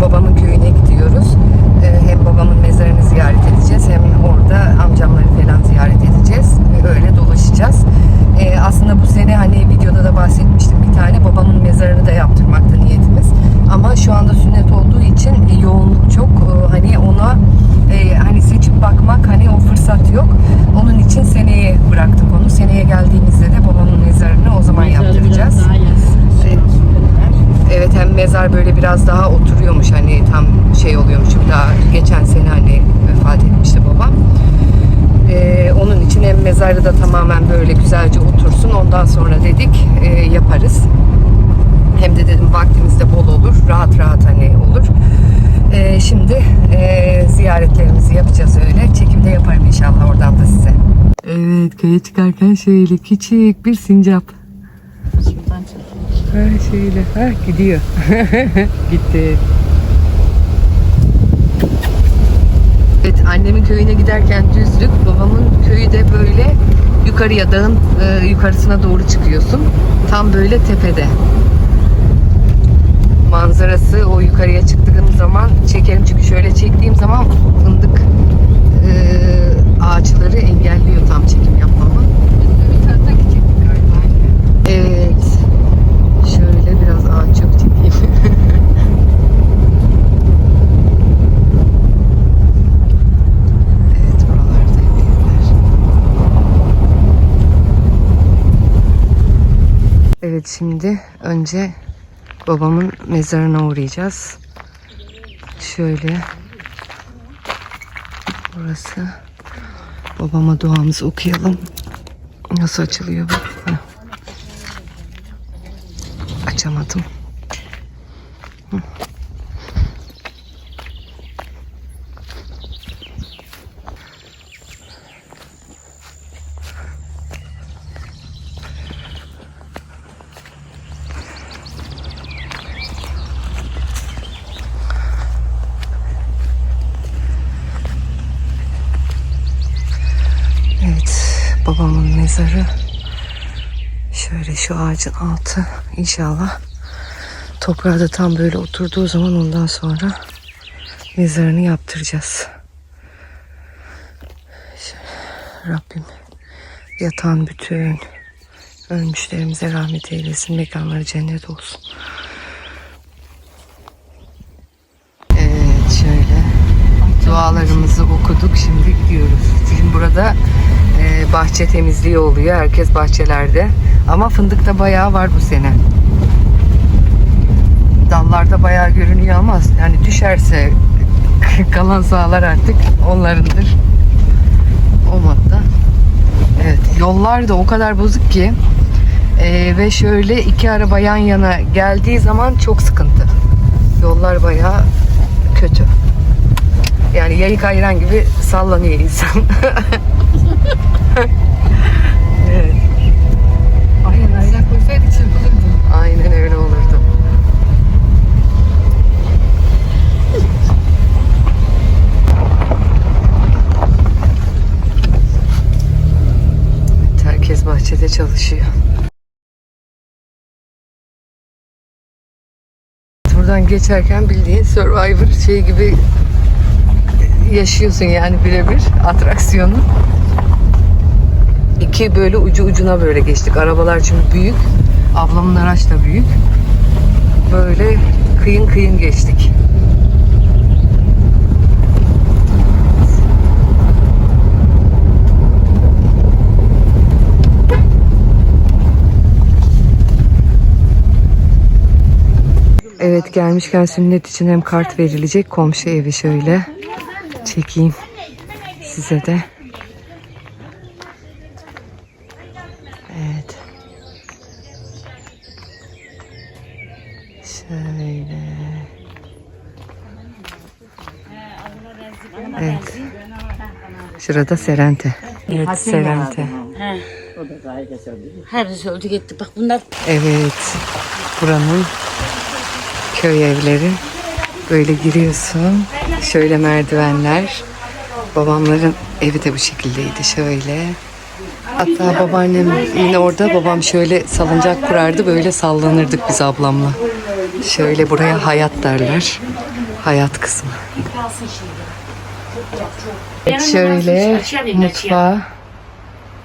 Babamın köyüne gidiyoruz. Ee, hem babamın mezarını ziyaret edeceğiz hem orada amcamları falan ziyaret edeceğiz. Ve öyle dolaşacağız. Ee, aslında bu sene hani videoda da bahsetmiştim bir tane babamın mezarını da yaptırmakta niyetimiz. Ama şu anda sünnet olduğu için e, yoğunluk çok. Ee, hani ona e, hani seçip bakmak hani o fırsat yok. Onun için seneye bıraktık onu. Seneye geldiğimizde de babamın mezarını o zaman yaptıracağız. Evet. Evet mezar böyle biraz daha oturuyormuş hani tam şey oluyormuş daha geçen sene hani vefat etmişti babam. Ee, onun için hem mezarı da tamamen böyle güzelce otursun ondan sonra dedik e, yaparız. Hem de dedim vaktimiz de bol olur rahat rahat hani olur. Ee, şimdi e, ziyaretlerimizi yapacağız öyle. Çekimde yaparım inşallah oradan da size. Evet köye çıkarken şöyle küçük bir sincap. Şuradan çık. Ha gidiyor. Gitti. Evet annemin köyüne giderken düzlük, babamın köyü de böyle yukarıya dağın e, yukarısına doğru çıkıyorsun. Tam böyle tepede. Manzarası o yukarıya çıktığım zaman çekerim çünkü şöyle çektiğim zaman fındık e, ağaçları engelliyor tam çekim yapmamı. Bir tane çektik galiba. Evet. Şöyle biraz ağaç çok çekeyim. evet buralarda evler. Evet şimdi önce babamın mezarına uğrayacağız. Şöyle burası. Babama duamızı okuyalım. Nasıl açılıyor. Açamadım. Hı. Evet, mezarı Şöyle şu ağacın altı inşallah toprağa da tam böyle oturduğu zaman ondan sonra mezarını yaptıracağız. Şöyle, Rabbim yatan bütün ölmüşlerimize rahmet eylesin. Mekanları cennet olsun. Evet şöyle dualarımızı okuduk. Şimdi gidiyoruz. Şimdi burada bahçe temizliği oluyor. Herkes bahçelerde. Ama fındık da bayağı var bu sene. Dallarda bayağı görünüyor ama yani düşerse kalan sahalar artık onlarındır. O modda. Evet yollar da o kadar bozuk ki e, ve şöyle iki araba yan yana geldiği zaman çok sıkıntı. Yollar bayağı kötü. Yani yayık ayran gibi sallanıyor insan. evet. Aynen aynen koysaydık çırpılırdı. Aynen öyle olurdu. Herkes bahçede çalışıyor. Buradan geçerken bildiğin Survivor şey gibi yaşıyorsun yani birebir atraksiyonu. İki böyle ucu ucuna böyle geçtik. Arabalar çünkü büyük. Ablamın araç da büyük. Böyle kıyın kıyın geçtik. Evet gelmişken sünnet için hem kart verilecek komşu evi şöyle çekeyim size de. Şöyle. Evet. Şurada Serente. Evet Serente. Herkes öldü gitti. Bak bunlar Evet. Buranın köy evleri. Böyle giriyorsun. Şöyle merdivenler. Babamların evi de bu şekildeydi. Şöyle. Hatta babaannem yine orada babam şöyle salıncak kurardı. Böyle sallanırdık biz ablamla. Şöyle buraya hayat derler. hayat kısmı. Evet, şöyle mutfağı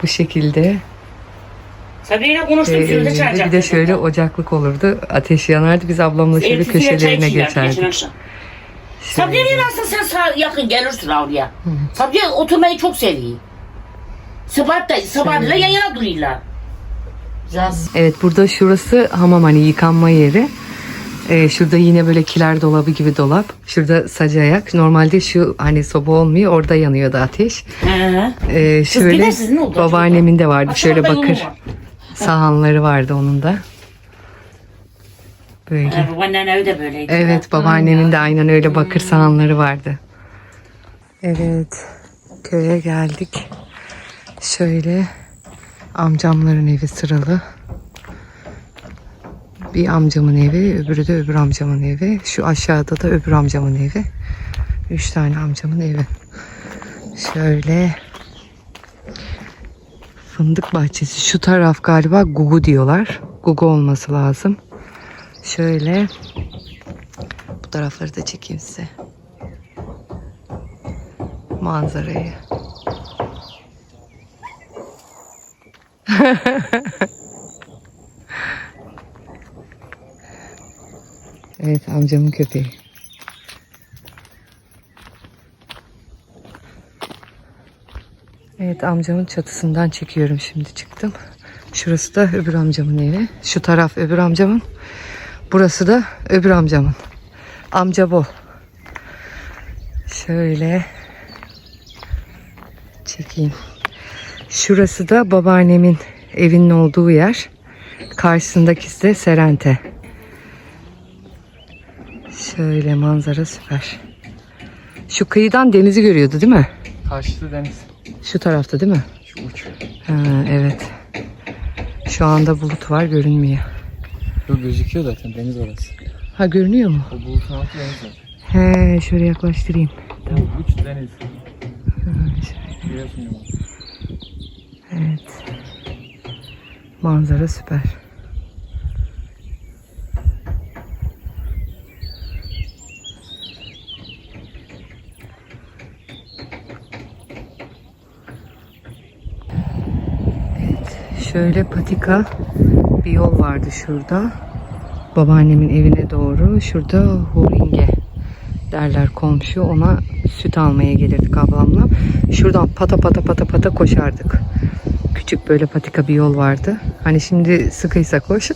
bu şekilde. Ee, bir de şöyle ocaklık olurdu. Ateş yanardı. Biz ablamla şöyle köşelerine geçerdik. akşam. Sabriye nasıl sen sağ yakın gelirsin oraya. Sabriye oturmayı çok seviyor. Sabah da sabah ile yan yana duruyorlar. Evet burada şurası hamam hani yıkanma yeri. Ee, şurada yine böyle kiler dolabı gibi dolap. Şurada sacayak. Normalde şu hani soba olmuyor. Orada yanıyordu ateş. Ee, şöyle oldu? babaannemin de vardı. Şöyle Aşağıda yolu bakır var. sahanları vardı onun da. Böyle. He, Babaannen evi de böyleydi. Evet babaannemin de aynen öyle bakır sahanları vardı. Evet köye geldik. Şöyle amcamların evi sıralı. Bir amcamın evi, öbürü de öbür amcamın evi. Şu aşağıda da öbür amcamın evi. Üç tane amcamın evi. Şöyle fındık bahçesi. Şu taraf galiba Gugu diyorlar. Gugu olması lazım. Şöyle bu tarafları da çekeyim size. Manzarayı. evet amcamın köpeği. Evet amcamın çatısından çekiyorum şimdi çıktım. Şurası da öbür amcamın evi. Şu taraf öbür amcamın. Burası da öbür amcamın. Amca bu. Şöyle çekeyim. Şurası da babaannemin evinin olduğu yer. Karşısındaki de Serente. Şöyle manzara süper. Şu kıyıdan denizi görüyordu değil mi? Karşısı deniz. Şu tarafta değil mi? Şu uç. Ha, evet. Şu anda bulut var görünmüyor. Yok gözüküyor zaten deniz orası. Ha görünüyor mu? O bulutun altı deniz. He şöyle yaklaştırayım. O uç deniz. Ya. Evet. Manzara süper. Evet, şöyle patika bir yol vardı şurada. Babaannemin evine doğru. Şurada Huringe derler komşu. Ona süt almaya gelirdik ablamla. Şuradan pata pata pata pata koşardık. Küçük böyle patika bir yol vardı. Hani şimdi sıkıysa koş.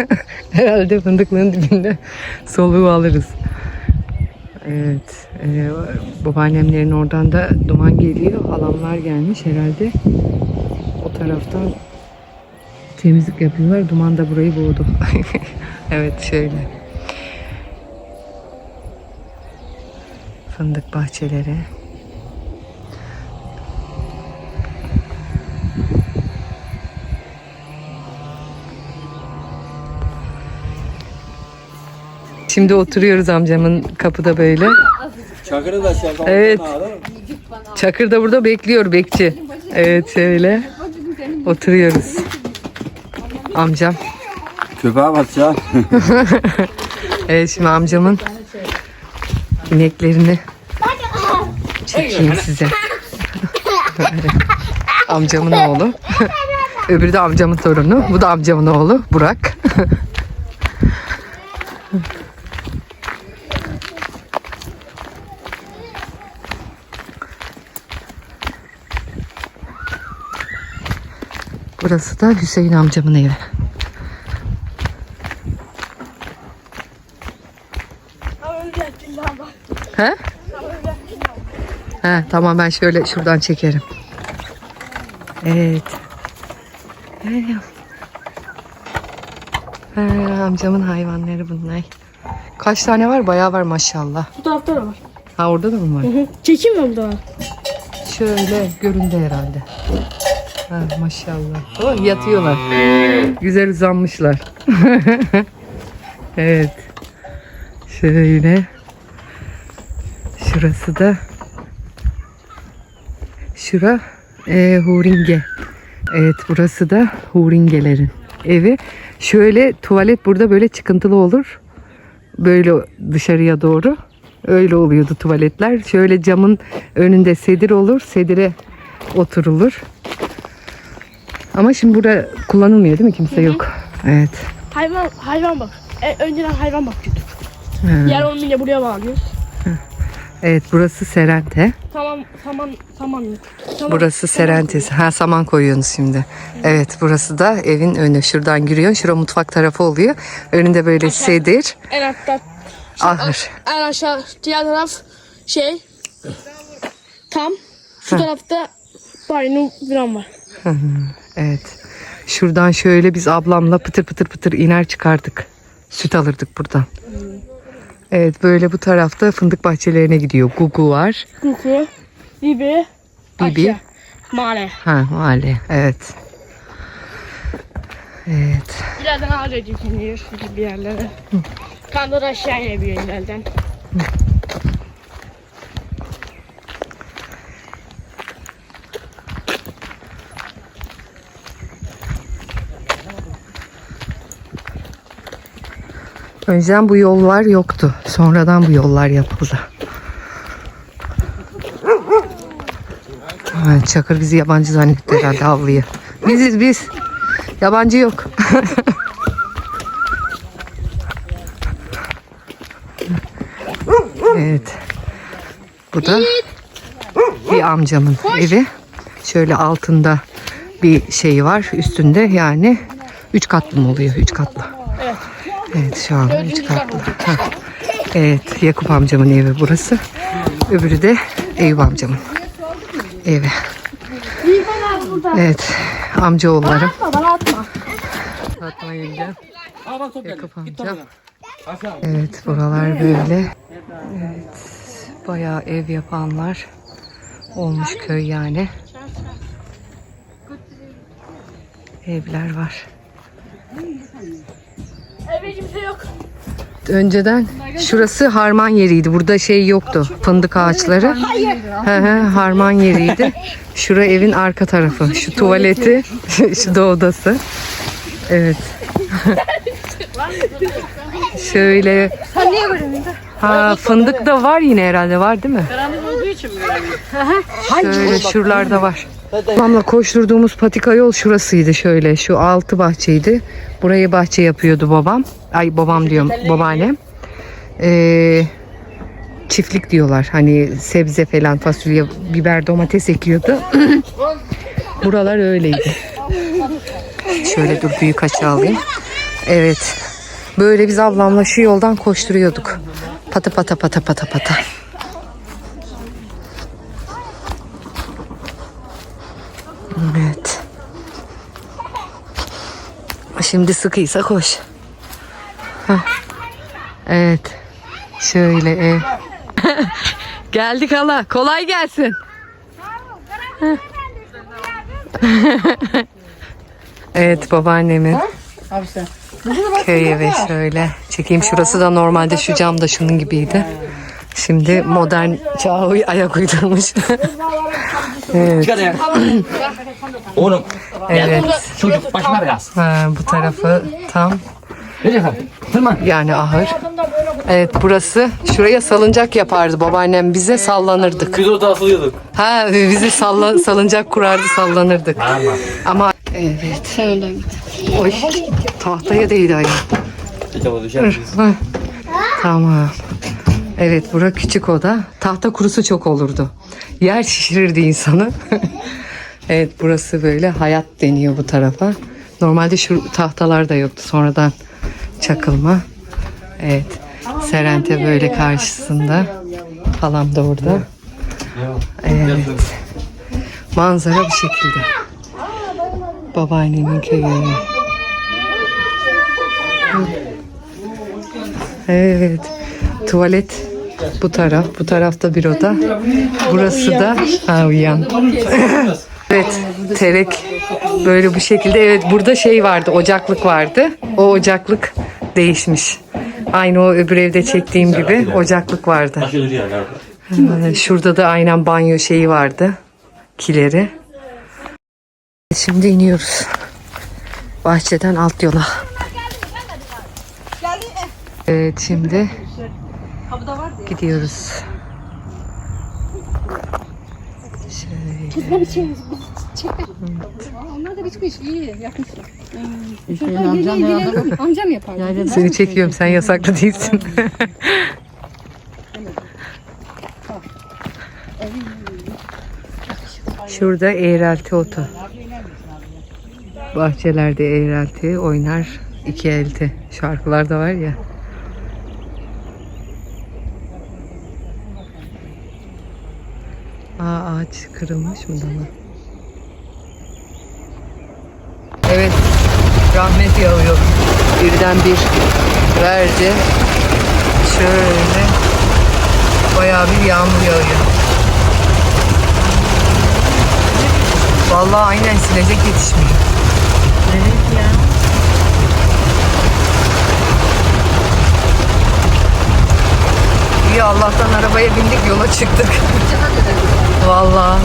Herhalde fındıklığın dibinde soluğu alırız. Evet. E, babaannemlerin oradan da duman geliyor. Halamlar gelmiş herhalde. O taraftan temizlik yapıyorlar. Duman da burayı boğdu. evet şöyle. Fındık bahçeleri. Şimdi oturuyoruz amcamın kapıda böyle. Çakırı da şey. Evet. Çakır da burada bekliyor bekçi. Evet şöyle. Oturuyoruz. Amcam. Köpeğe bak ya. Evet şimdi amcamın ineklerini çekeyim size. amcamın oğlu. Öbürü de amcamın torunu. Bu da amcamın oğlu Burak. Burası da Hüseyin amcamın evi. He? He tamam ben şöyle şuradan çekerim. Evet. He, amcamın hayvanları bunlar. Kaç tane var? Bayağı var maşallah. Bu tarafta da var. Ha orada da mı var? Çekeyim mi bu da? Şöyle göründü herhalde. Ha, maşallah. Oh, yatıyorlar. Güzel uzanmışlar. evet. Şöyle. Şurası da Şura e, Huringe. Evet burası da Huringelerin evi. Şöyle tuvalet burada böyle çıkıntılı olur. Böyle dışarıya doğru. Öyle oluyordu tuvaletler. Şöyle camın önünde sedir olur. Sedire oturulur. Ama şimdi bura kullanılmıyor değil mi? Kimse yok. Evet. Hayvan hayvan bak. E, önceden hayvan bakıyorduk. Ha. Yer olmayınca buraya bağlıyoruz. Evet burası Serente. Tamam tamam tamam. tamam. Burası Serentesi. Ha saman koyuyorsunuz şimdi. Evet burası da evin önü. Şuradan giriyorsun. Şura mutfak tarafı oluyor. Önünde böyle sedir. En altta Ahır. en aşağı diğer taraf şey tam şu tarafta banyo falan var. Evet. Şuradan şöyle biz ablamla pıtır pıtır pıtır iner çıkardık. Süt alırdık buradan. Evet böyle bu tarafta fındık bahçelerine gidiyor. Gugu var. Kuku, Bibi, Bibi. Aşağı, Male. Ha mahalle. Evet. Evet. İleriden ağaca dikiliyor bir yerlere. Kandır aşağı inebiliyor ileriden. Önceden bu yollar yoktu. Sonradan bu yollar yapıldı. Ha, Çakır bizi yabancı zannetti herhalde havlıyı. Biziz biz. Yabancı yok. evet. Bu da bir amcamın evi. Şöyle altında bir şey var. Üstünde yani üç katlı mı oluyor? Üç katlı. Evet. Şu an üç katlı. Evet Yakup amcamın evi burası. Öbürü de Eyüp amcamın evi. Evet amcaoğullarım. Bana atma. Fatma yenge. Aa bak top Yakup geldi. Git amca. topla. Hasan. Evet buralar böyle. Evet bayağı ev yapanlar olmuş köy yani. Evler var. Eve kimse yok. Önceden şurası harman yeriydi. Burada şey yoktu. Fındık ağaçları. Hı hı, harman yeriydi. Şura evin arka tarafı. Şu tuvaleti, şu da odası. Evet. Şöyle. Ha fındık da var yine herhalde var değil mi? Karanlık olduğu için mi? Şöyle şuralarda var. Babamla koşturduğumuz patika yol şurasıydı şöyle. Şu altı bahçeydi. Burayı bahçe yapıyordu babam. Ay babam diyorum babaannem. Ee, çiftlik diyorlar. Hani sebze falan fasulye, biber, domates ekiyordu. Buralar öyleydi. Şöyle dur büyük açı alayım. Evet. Böyle biz ablamla şu yoldan koşturuyorduk. Pata pata pata pata pata. Evet. Şimdi sıkıysa koş. Hah. Evet. Şöyle ev. Geldik hala. Kolay gelsin. Evet babaannemin köy evi şöyle. Çekeyim şurası da normalde şu cam da şunun gibiydi. Şimdi modern çağa uy- ayak uydurmuş. Çıkar ya. Oğlum evet. çocuk başına biraz. Ha, bu tarafı tam Ne diyorsun? Tırman. Yani ahır. Evet burası. Şuraya salıncak yapardı babaannem bize sallanırdık. Biz orada asılıyorduk. Ha bizi salla, salıncak kurardı sallanırdık. Ama evet. Oy, tahtaya değdi ayağım. Düşer. Tamam. Evet bura küçük oda. Tahta kurusu çok olurdu. Yer şişirirdi insanı. evet burası böyle hayat deniyor bu tarafa. Normalde şu tahtalar da yoktu. Sonradan çakılma. Evet. Serente böyle karşısında. Halam da orada. Evet. Manzara bu şekilde. Babaannemin köyü. Evet. Tuvalet bu taraf. Bu tarafta bir oda. Burası da ha uyuyan. evet. Terek böyle bu şekilde. Evet burada şey vardı. Ocaklık vardı. O ocaklık değişmiş. Aynı o öbür evde çektiğim gibi ocaklık vardı. Şurada da aynen banyo şeyi vardı. Kileri. Şimdi iniyoruz. Bahçeden alt yola. Evet şimdi Gidiyoruz. Şöyle. Onlar da bitmiş iyi yapmışlar. Şurada amcam gidelim. Amcam yapar. Seni çekiyorum sen yasaklı değilsin. Şurada eğrelti otu. Bahçelerde eğrelti oynar iki elti. Şarkılar da var ya. Ağaç kırılmış mı dalı? Evet rahmet yağıyor. Birden bir verdi. Şöyle bayağı bir yağmur yağıyor. Vallahi aynen silecek yetişmiyor. İyi Allah'tan arabaya bindik yola çıktık. Vallahi